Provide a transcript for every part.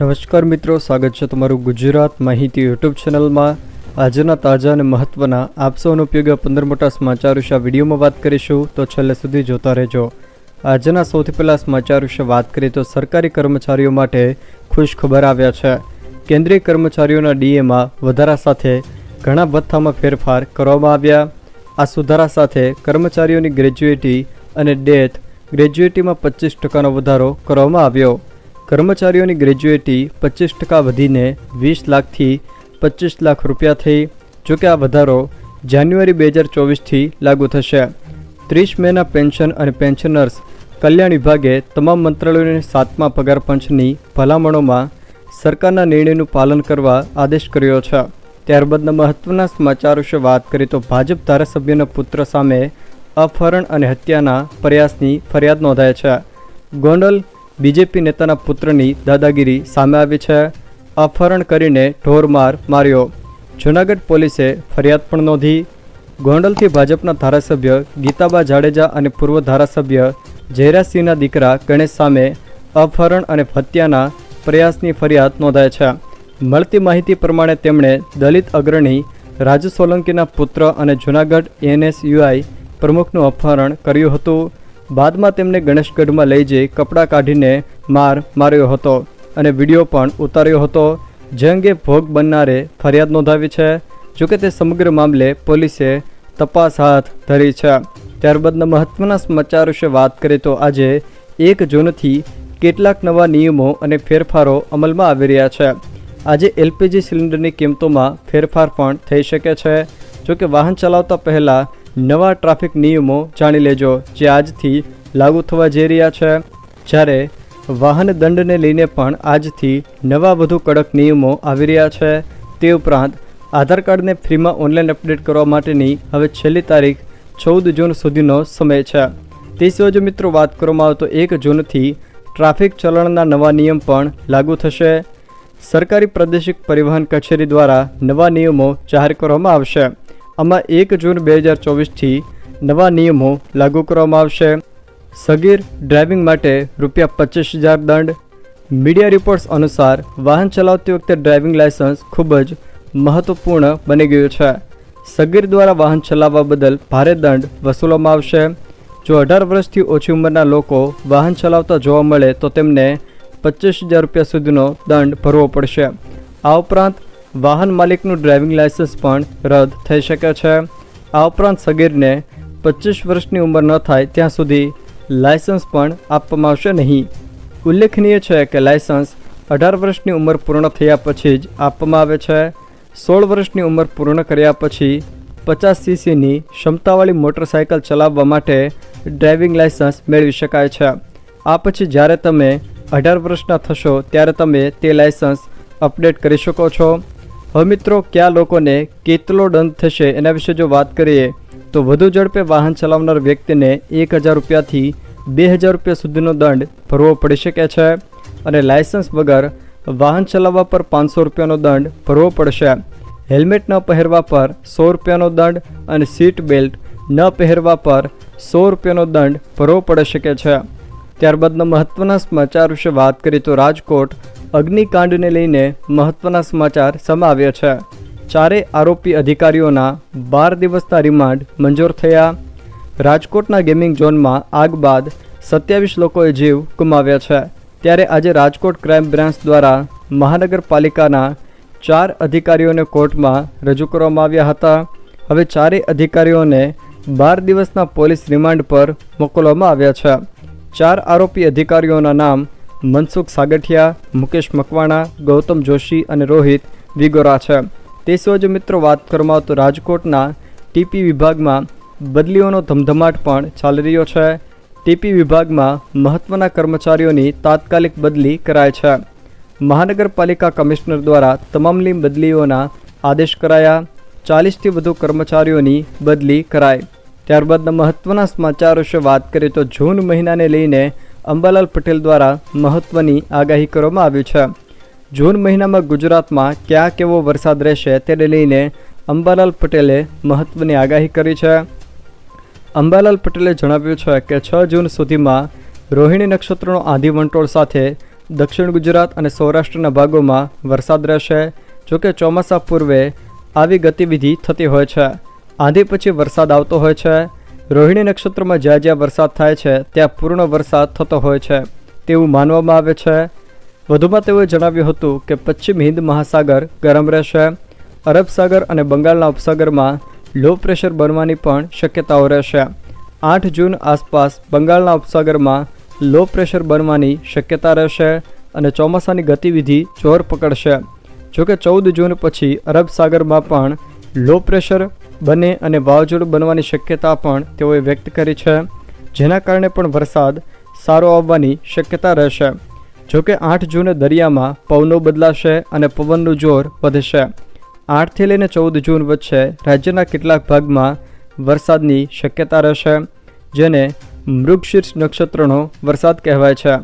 નમસ્કાર મિત્રો, સ્વાગત છે તમારું ગુજરાત માહિતી યુટ્યુબ ચેનલમાં. આજના તાજા અને મહત્વના આપ સૌનો ઉપયોગી પંદર મોટા સમાચાર વિશે વિડીયોમાં વાત કરીશું. તો છેલ્લે સુધી જોતા રહેજો. આજના સૌથી પહેલાં સમાચાર વિશે વાત કરીએ તો સરકારી કર્મચારીઓ માટે ખુશ ખબર આવ્યા છે. કેન્દ્રીય કર્મચારીઓના ડીએમાં વધારા સાથે ઘણા ભથ્થામાં ફેરફાર કરવામાં આવ્યા. આ સુધારા સાથે કર્મચારીઓની ગ્રેજ્યુએટી અને ડેથ ગ્રેજ્યુએટીમાં પચીસ ટકાનો વધારો કરવામાં આવ્યો. કર્મચારીઓની ગ્રેજ્યુએટી પચીસ ટકા વધીને વીસ લાખથી પચીસ લાખ રૂપિયા થઈ જોકે આ વધારો જાન્યુઆરી બે હજાર ચોવીસથી લાગુ થશે. ત્રીસ મેના પેન્શન અને પેન્શનર્સ કલ્યાણ વિભાગે તમામ મંત્રાલયોને સાતમા પગાર પંચની ભલામણોમાં સરકારના નિર્ણયનું પાલન કરવા આદેશ કર્યો છે. ત્યારબાદના મહત્વના સમાચાર વિશે વાત કરીએ તો ભાજપ ધારાસભ્યના પુત્ર સામે અપહરણ અને હત્યાના પ્રયાસની ફરિયાદ નોંધાય છે. ગોંડલ બીજેપી નેતાના પુત્રની દાદાગીરી સામે આવી છે. અપહરણ કરીને ઢોરમાર માર્યો. જૂનાગઢ પોલીસે ફરિયાદ પણ નોંધી. ગોંડલથી ભાજપના ધારાસભ્ય ગીતાબા જાડેજા અને પૂર્વ ધારાસભ્ય જયરાજસિંહના દીકરા ગણેશ સામે અપહરણ અને હત્યાના પ્રયાસની ફરિયાદ નોંધાય છે. મળતી માહિતી પ્રમાણે તેમણે દલિત અગ્રણી રાજુ સોલંકીના પુત્ર અને જૂનાગઢ એનએસયુઆઈ પ્રમુખનું અપહરણ કર્યું હતું. બાદમાં તેમને ગણેશગઢમાં લઈ જઈ કપડાં કાઢીને માર માર્યો હતો અને વીડિયો પણ ઉતાર્યો હતો, જે અંગે ભોગ બનનારે ફરિયાદ નોંધાવી છે. જોકે તે સમગ્ર મામલે પોલીસે તપાસ હાથ ધરી છે. ત્યારબાદના મહત્વના સમાચાર વિશે વાત કરીએ તો આજે એક જૂનથી કેટલાક નવા નિયમો અને ફેરફારો અમલમાં આવી રહ્યા છે. આજે એલપીજી સિલિન્ડરની કિંમતોમાં ફેરફાર પણ થઈ શકે છે. જોકે વાહન ચલાવતા પહેલાં નવા ટ્રાફિક નિયમો જાણી લેજો જે આજથી લાગુ થવા જઈ રહ્યા છે. જ્યારે વાહન દંડને લઈને પણ આજથી નવા વધુ કડક નિયમો આવી રહ્યા છે. તે ઉપરાંત આધાર કાર્ડને ફ્રીમાં ઓનલાઈન અપડેટ કરવા માટેની હવે છેલ્લી તારીખ ચૌદ જૂન સુધીનો સમય છે. તે સિવાય જો મિત્રો વાત કરવામાં આવે તો એક જૂનથી ટ્રાફિક ચલણના નવા નિયમ પણ લાગુ થશે. સરકારી પ્રાદેશિક પરિવહન કચેરી દ્વારા નવા નિયમો જાહેર કરવામાં આવશે. આમાં એક જૂન બે હજાર ચોવીસથી નવા નિયમો લાગુ કરવામાં આવશે. સગીર ડ્રાઇવિંગ માટે રૂપિયા પચીસ હજાર દંડ. મીડિયા રિપોર્ટ્સ અનુસાર વાહન ચલાવતી વખતે ડ્રાઇવિંગ લાયસન્સ ખૂબ જ મહત્વપૂર્ણ બની ગયું છે. સગીર દ્વારા વાહન ચલાવવા બદલ ભારે દંડ વસૂલવામાં આવશે. જો અઢાર વર્ષથી ઓછી ઉંમરના લોકો વાહન ચલાવતા જોવા મળે તો તેમને પચીસ હજાર રૂપિયા સુધીનો દંડ ભરવો પડશે. આ ઉપરાંત વાહન માલિકનું ડ્રાઇવિંગ લાયસન્સ પણ રદ થઈ શકે છે. આ ઉપરાંત સગીરને પચીસ વર્ષની ઉંમર ન થાય ત્યાં સુધી લાયસન્સ પણ આપવામાં આવશે નહીં. ઉલ્લેખનીય છે કે લાયસન્સ અઢાર વર્ષની ઉંમર પૂર્ણ થયા પછી જ આપવામાં આવે છે. સોળ વર્ષની ઉંમર પૂર્ણ કર્યા પછી પચાસ સીસીની ક્ષમતાવાળી મોટરસાયકલ ચલાવવા માટે ડ્રાઇવિંગ લાયસન્સ મેળવી શકાય છે. આ પછી જ્યારે તમે અઢાર વર્ષના થશો ત્યારે તમે તે લાયસન્સ અપડેટ કરી શકો છો. હવે મિત્રો, કયા લોકોને કેટલો દંડ થશે એના વિશે જો વાત કરીએ, તો વધુ ઝડપે વાહન ચલાવનાર વ્યક્તિને એક હજાર રૂપિયાથી બે હજાર રૂપિયા સુધીનો દંડ ભરવો પડી શકે છે અને લાયસન્સ વગર વાહન ચલાવવા પર પાંચસો રૂપિયાનો દંડ ભરવો પડશે. હેલ્મેટ ન પહેરવા પર સો રૂપિયાનો દંડ અને સીટ બેલ્ટ ન પહેરવા પર સો રૂપિયાનો દંડ ભરવો પડી શકે છે. ત્યારબાદના મહત્ત્વના સમાચાર વિશે વાત કરીએ તો રાજકોટ અગ્નિકાંડને લઈને મહત્વના સમાચાર સમાવ્યા છે. ચારે આરોપી અધિકારીઓના બાર દિવસના રિમાન્ડ મંજૂર થયા. રાજકોટના ગેમિંગ ઝોનમાં આગ બાદ સત્યાવીસ લોકોએ જીવ ગુમાવ્યા છે. ત્યારે આજે રાજકોટ ક્રાઇમ બ્રાન્ચ દ્વારા મહાનગરપાલિકાના ચાર અધિકારીઓને કોર્ટમાં રજૂ કરવામાં આવ્યા હતા. હવે ચારેય અધિકારીઓને બાર દિવસના પોલીસ રિમાન્ડ પર મોકલવામાં આવ્યા છે. ચાર આરોપી અધિકારીઓના નામ મનસુખ સાગઠિયા, મુકેશ મકવાણા, ગૌતમ જોશી અને રોહિત વિગોરા છે. તે સિવાય મિત્રો વાત કરવામાં તો રાજકોટના ટીપી વિભાગમાં બદલીઓનો ધમધમાટ પણ ચાલી રહ્યો છે. ટીપી વિભાગમાં મહત્ત્વના કર્મચારીઓની તાત્કાલિક બદલી કરાય છે. મહાનગરપાલિકા કમિશનર દ્વારા તમામની બદલીઓના આદેશ કરાયા. ચાલીસથી વધુ કર્મચારીઓની બદલી કરાય ત્યારબાદના મહત્ત્વના સમાચાર વિશે વાત કરીએ તો જૂન મહિનાને લઈને અંબાલાલ પટેલ દ્વારા મહત્ત્વની આગાહી કરવામાં આવી છે. જૂન મહિનામાં ગુજરાતમાં ક્યાં કેવો વરસાદ રહેશે તેને લઈને અંબાલાલ પટેલે મહત્ત્વની આગાહી કરી છે. અંબાલાલ પટેલે જણાવ્યું છે કે છ જૂન સુધીમાં રોહિણી નક્ષત્રનો આંધી વંટોળ સાથે દક્ષિણ ગુજરાત અને સૌરાષ્ટ્રના ભાગોમાં વરસાદ રહેશે. જોકે ચોમાસા પૂર્વે આવી ગતિવિધિ થતી હોય છે. આંધી પછી વરસાદ આવતો હોય છે. રોહિણી નક્ષત્રમાં જ્યાં જ્યાં વરસાદ થાય છે, ત્યાં પૂર્ણ વરસાદ થતો હોય છે. તેવું માનવામાં આવે છે. વધુમાં તેઓએ જણાવ્યું હતું કે પશ્ચિમ હિન્દ મહાસાગર ગરમ રહેશે. અરબ સાગર અને બંગાળના ઉપસાગરમાં લો પ્રેશર બનવાની પણ શક્યતાઓ રહેશે. આઠ જૂન આસપાસ બંગાળના ઉપસાગરમાં લો પ્રેશર બનવાની શક્યતા રહેશે અને ચોમાસાની ગતિવિધિ જોર પકડશે. જોકે ચૌદ જૂન પછી અરબ સાગરમાં પણ લો પ્રેશર બને અને વાવાઝોડું બનવાની શક્યતા પણ તેઓએ વ્યક્ત કરી છે. જેના કારણે પણ વરસાદ સારો આવવાની શક્યતા રહેશે. જોકે આઠ જૂને દરિયામાં પવનો બદલાશે અને પવનનું જોર વધશે. આઠથી લઈને ચૌદ જૂન વચ્ચે રાજ્યના કેટલાક ભાગમાં વરસાદની શક્યતા રહેશે, જેને મૃગશીર્ષ નક્ષત્રનો વરસાદ કહેવાય છે.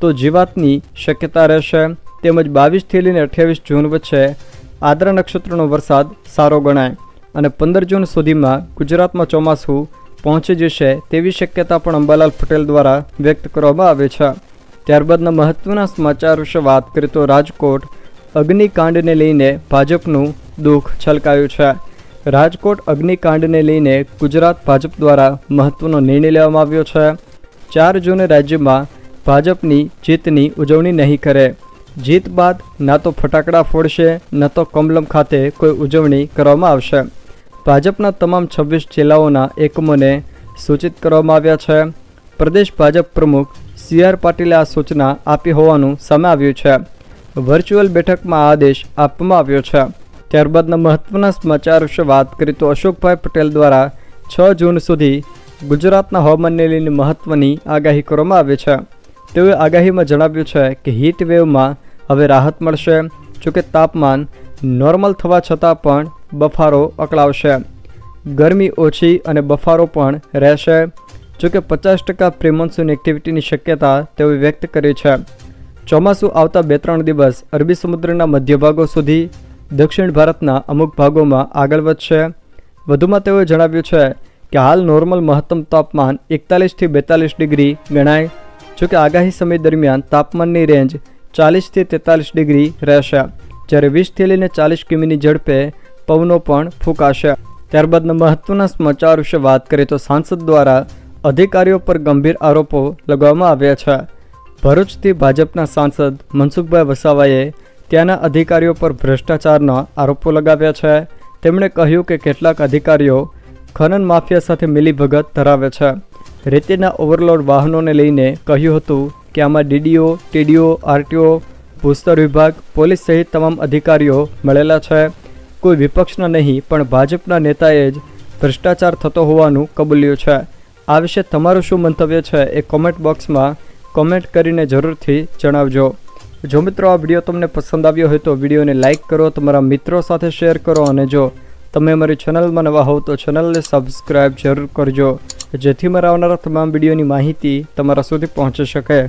તો જીવાતની શક્યતા રહેશે તેમજ બાવીસથી લઈને અઠ્યાવીસ જૂન વચ્ચે આદ્રા નક્ષત્રનો વરસાદ સારો ગણાય. અને પંદર જૂન સુધીમાં ગુજરાતમાં ચોમાસું પહોંચી જશે તેવી શક્યતા પણ અંબાલાલ પટેલ દ્વારા વ્યક્ત કરવામાં આવે છે. ત્યારબાદના મહત્વના સમાચાર વિશે વાત કરીએ તો રાજકોટ અગ્નિકાંડને લઈને ભાજપનું દુઃખ છલકાયું છે. રાજકોટ અગ્નિકાંડને લઈને ગુજરાત ભાજપ દ્વારા મહત્વનો નિર્ણય લેવામાં આવ્યો છે. ચાર જૂને રાજ્યમાં ભાજપની જીતની ઉજવણી નહીં કરે. જીત બાદ ના તો ફટાકડા ફોડશે, ન તો કમલમ ખાતે કોઈ ઉજવણી કરવામાં આવશે. ભાજપના તમામ છવ્વીસ જિલ્લાઓના એકમોને સૂચિત કરવામાં આવ્યા છે. પ્રદેશ ભાજપ પ્રમુખ સી આર પાટીલે આ સૂચના આપી હોવાનું સામે આવ્યું છે. વર્ચ્યુઅલ બેઠકમાં આદેશ આપવામાં આવ્યો છે. ત્યારબાદના મહત્વના સમાચાર વિશે વાત કરીએ તો અશોકભાઈ પટેલ દ્વારા છ જૂન સુધી ગુજરાતના હવામાનને લઈને મહત્વની આગાહી કરવામાં આવી છે. તેઓએ આગાહીમાં જણાવ્યું છે કે હીટ વેવમાં હવે રાહત મળશે. જોકે તાપમાન નોર્મલ થવા છતાં પણ બફારો અકળાવશે. ગરમી ઓછી અને બફારો પણ રહેશે. જોકે પચાસ ટકા પ્રિમોન્સૂન એક્ટિવિટીની શક્યતા તેઓએ વ્યક્ત કરી છે. ચોમાસું આવતા બે ત્રણ દિવસ અરબી સમુદ્રના મધ્ય ભાગો સુધી દક્ષિણ ભારતના અમુક ભાગોમાં આગળ વધશે. વધુમાં તેઓએ જણાવ્યું છે કે હાલ નોર્મલ મહત્તમ તાપમાન એકતાલીસથી બેતાલીસ ડિગ્રી ગણાય. જોકે આગાહી સમય દરમિયાન તાપમાનની રેન્જ ચાલીસથી તેતાલીસ ડિગ્રી રહેશે. જ્યારે વીસથી લઈને ચાલીસ કિમીની ઝડપે પવનો પણ ફૂંકાશે. ત્યારબાદના મહત્વના સમાચાર વિશે વાત કરીએ તો સાંસદ દ્વારા અધિકારીઓ પર ગંભીર આરોપો લગાવવામાં આવ્યા છે. ભરૂચથી ભાજપના સાંસદ મનસુખભાઈ વસાવાએ ત્યાંના અધિકારીઓ પર ભ્રષ્ટાચારના આરોપો લગાવ્યા છે. તેમણે કહ્યું કે કેટલાક અધિકારીઓ ખનન માફિયા સાથે મિલીભગત ધરાવે છે. રેતીના ઓવરલોડ વાહનોને લઈને કહ્યું હતું કે આમાં ડીડીઓ, ટીડીઓ, આરટીઓ, ભૂસ્તર વિભાગ, પોલીસ સહિત તમામ અધિકારીઓ મળેલા છે. કોઈ વિપક્ષના નહીં, પણ ભાજપના નેતાએ જ ભ્રષ્ટાચાર થતો હોવાનું કબૂલ્યું છે. આ વિશે તમારું શું મંતવ્ય છે એ કોમેન્ટ બોક્સમાં કોમેન્ટ કરીને જરૂરથી જણાવજો. જો મિત્રો આ વીડિયો તમને પસંદ આવ્યો હોય તો વિડીયોને લાઇક કરો, તમારા મિત્રો સાથે શેર કરો અને જો તમે અમારી ચેનલમાં નવા હોવ તો ચેનલને સબસ્ક્રાઈબ જરૂર કરજો. જેથી મારા આવનારા તમામ વિડીયોની માહિતી તમારા સુધી પહોંચી શકે.